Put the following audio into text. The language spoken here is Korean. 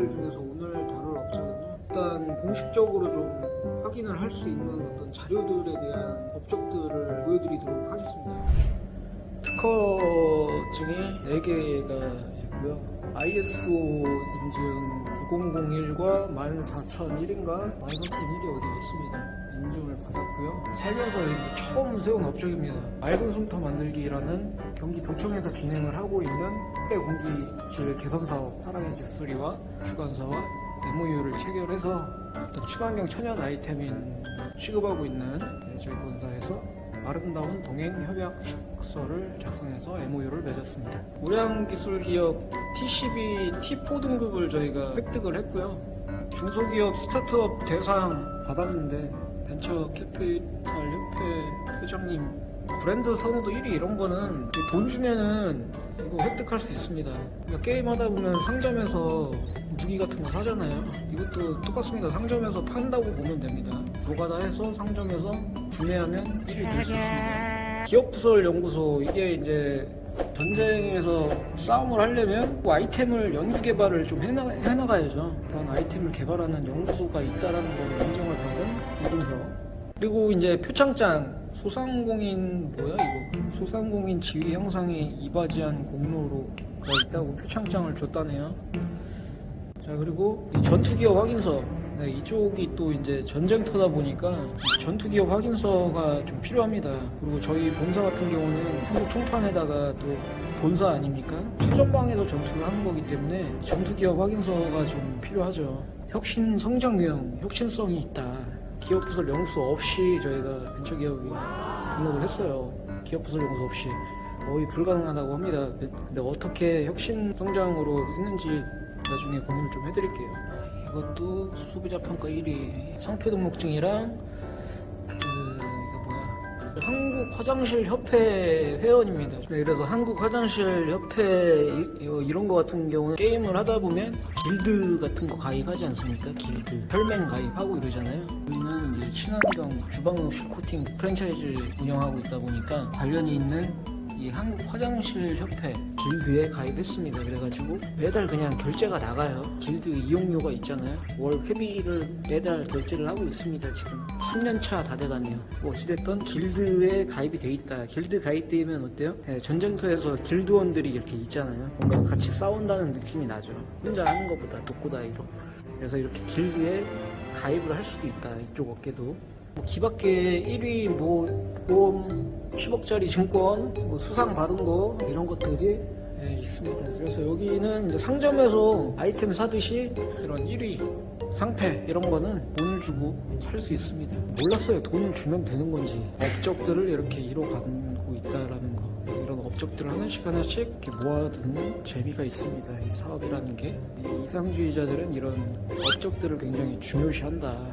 업체들 중에서 오늘 다룰 업체는요. 일단 공식적으로 좀 확인을 할 수 있는 어떤 자료들에 대한 업적들을 보여드리도록 하겠습니다. 특허증이 4개가 있고요. ISO 인증 9001과 14001인가 14001이 어디 있습니다. 인증을 받았고요. 살면서 처음 세운 업적입니다. 맑은 쉼터 만들기라는 경기도청에서 진행을 하고 있는 흑배 공기질 개선 사업 사랑의 집소리와 주관사와 MOU를 체결해서 친환경 천연 아이템인 취급하고 있는 네, 저희 본사에서 아름다운 동행 협약 서를 작성해서 MOU를 맺었습니다. 우량기술기업 TCB T4 등급을 저희가 획득을 했고요. 중소기업 스타트업 대상 받았는데 벤처 캐피탈 협회 회장님 브랜드 선호도 1위 이런 거는 돈 주면은 이거 획득할 수 있습니다. 그러니까 게임 하다 보면 상점에서 무기 같은 거 사잖아요. 이것도 똑같습니다. 상점에서 판다고 보면 됩니다. 노가다 해서 상점에서 구매하면 1위 될 수 있습니다. 기업부설 연구소 이게 이제 전쟁에서 싸움을 하려면 그 아이템을 연구 개발을 좀 해나, 해나가야죠. 그런 아이템을 개발하는 연구소가 있다라는 걸 인정을 받은 이분서. 그리고 이제 표창장 소상공인 뭐야 이거 소상공인 지위 형상에 이바지한 공로로가 있다고 표창장을 줬다네요. 자 그리고 이 전투기업 확인서 네, 이쪽이 또 이제 전쟁터다 보니까 이 전투기업 확인서가 좀 필요합니다. 그리고 저희 본사 같은 경우는 한국 총판에다가 또 본사 아닙니까? 최전방에서 전투를 하는 거기 때문에 전투기업 확인서가 좀 필요하죠. 혁신 성장 내용, 혁신성이 있다. 기업 부설 연구소 없이 저희가 벤처기업이 등록을 했어요. 기업 부설 연구소 없이 거의 불가능하다고 합니다. 근데 어떻게 혁신 성장으로 했는지 나중에 공유를 좀 해드릴게요. 이것도 수소비자 평가 1위 상표 등록증이랑 한국 화장실 협회 회원입니다. 네, 그래서 한국 화장실 협회 이- 이런 거 같은 경우는 게임을 하다 보면 길드 같은 거 가입하지 않습니까? 길드 혈맹 가입하고 이러잖아요. 저희는 이제 친환경 주방용실 코팅 프랜차이즈 운영하고 있다 보니까 관련이 있는 이 한국 화장실 협회 길드에 가입했습니다. 그래가지고 매달 그냥 결제가 나가요. 길드 이용료가 있잖아요. 월 회비를 매달 결제를 하고 있습니다. 지금 3년차 다 돼가네요. 뭐 어찌됐든 길드에 가입이 돼 있다. 길드 가입되면 어때요? 네, 전쟁터에서 길드원들이 이렇게 있잖아요. 뭔가 같이 싸운다는 느낌이 나죠. 혼자 하는 것보다 독고다이로. 그래서 이렇게 길드에 가입을 할 수도 있다. 이쪽 업계도. 뭐 기밖에 1위 뭐 보험 10억짜리 증권 뭐 수상 받은 거 이런 것들이 예, 있습니다. 그래서 여기는 상점에서 아이템 사듯이 이런 1위 상패 이런 거는 돈을 주고 살 수 있습니다. 몰랐어요. 돈을 주면 되는 건지 업적들을 이렇게 이뤄가고 있다라는 거. 이런 업적들을 하나씩 하나씩 모아두는 재미가 있습니다. 이 사업이라는 게이 이상주의자들은 이런 업적들을 굉장히 중요시한다.